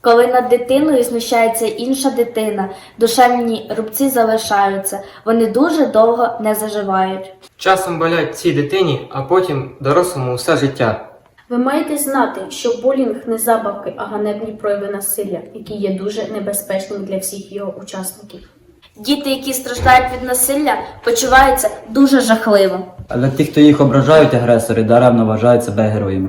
Коли над дитиною знущається інша дитина, душевні рубці залишаються, вони дуже довго не заживають. Часом болять цій дитині, а потім дорослому усе життя. Ви маєте знати, що булінг не забавки, а ганебні прояви насилля, які є дуже небезпечними для всіх його учасників. Діти, які страждають від насилля, почуваються дуже жахливо. Але ті, хто їх ображають агресори, даремно вважають себе героями.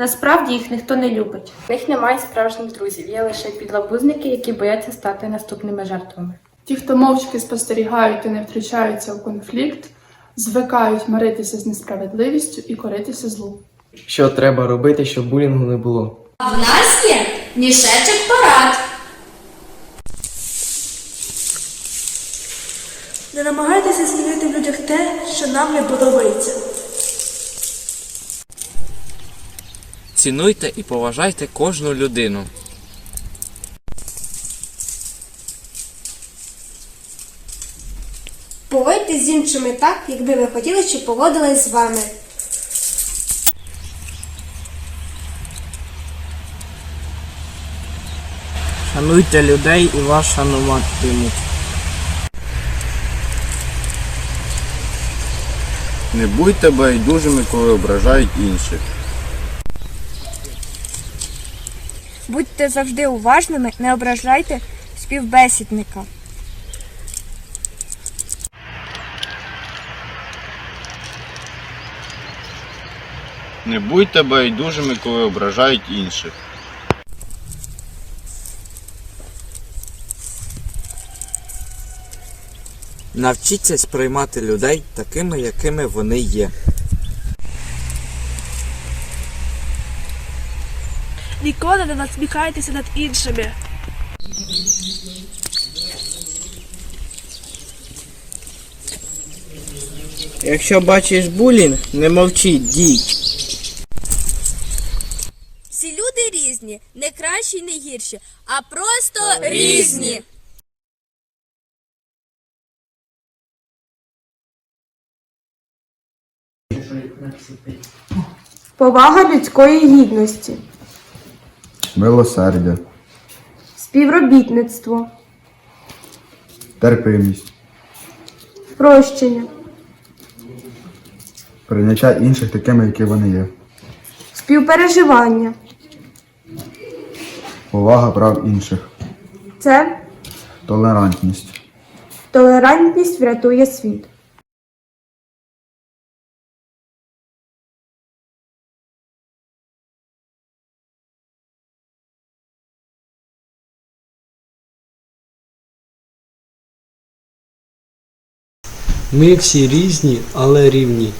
Насправді їх ніхто не любить. В них немає справжніх друзів, є лише підлабузники, які бояться стати наступними жертвами. Ті, хто мовчки спостерігають і не втручаються у конфлікт, звикають миритися з несправедливістю і коритися злу. Що треба робити, щоб булінгу не було? А в нас є мішечок парад. Не намагайтеся змінити в людях те, що нам не подобається. Цінуйте і поважайте кожну людину. Поводьтесь з іншими так, якби ви хотіли, щоб поводились з вами. Шануйте людей і вас шануватимуть. Не будьте байдужими, коли ображають інших. Будьте завжди уважними, не ображайте співбесідника. Не будьте байдужими, коли ображають інших. Навчіться сприймати людей такими, якими вони є. Ніколи не насміхайтеся над іншими. Якщо бачиш булінг, не мовчи, дій. Всі люди різні, не кращі, й не гірші, а просто різні. Повага людської гідності, Милосердя, співробітництво, терпимість, прощення, прийняття інших такими, які вони є, співпереживання. повага прав інших, Це? Толерантність. толерантність врятує світ. Ми всі різні, але рівні.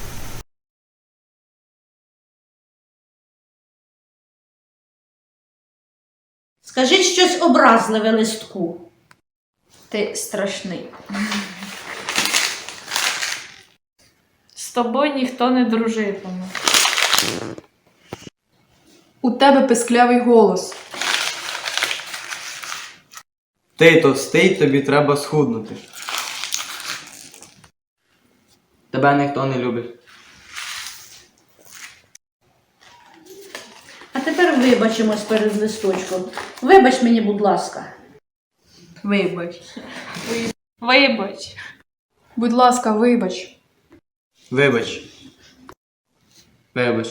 Скажіть щось образливе листку. Ти страшний. З тобою ніхто не дружитиме. У тебе писклявий голос. Ти товстий, тобі треба схуднути. Тебе ніхто не любить. А тепер вибачимось перед листочком. Вибач мені, будь ласка. Вибач. Вибач. Будь ласка, вибач. Вибач. Вибач.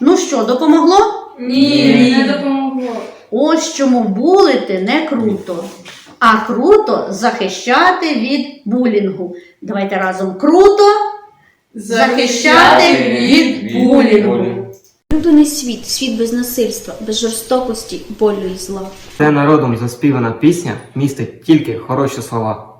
Ну що, допомогло? Ні, не допомогло. Ось чому булити не круто. А круто захищати від булінгу. Давайте разом круто захищати від булінгу. Улюблений світ, світ без насильства, без жорстокості, болю і зла. Це народом заспівана пісня містить тільки хороші слова.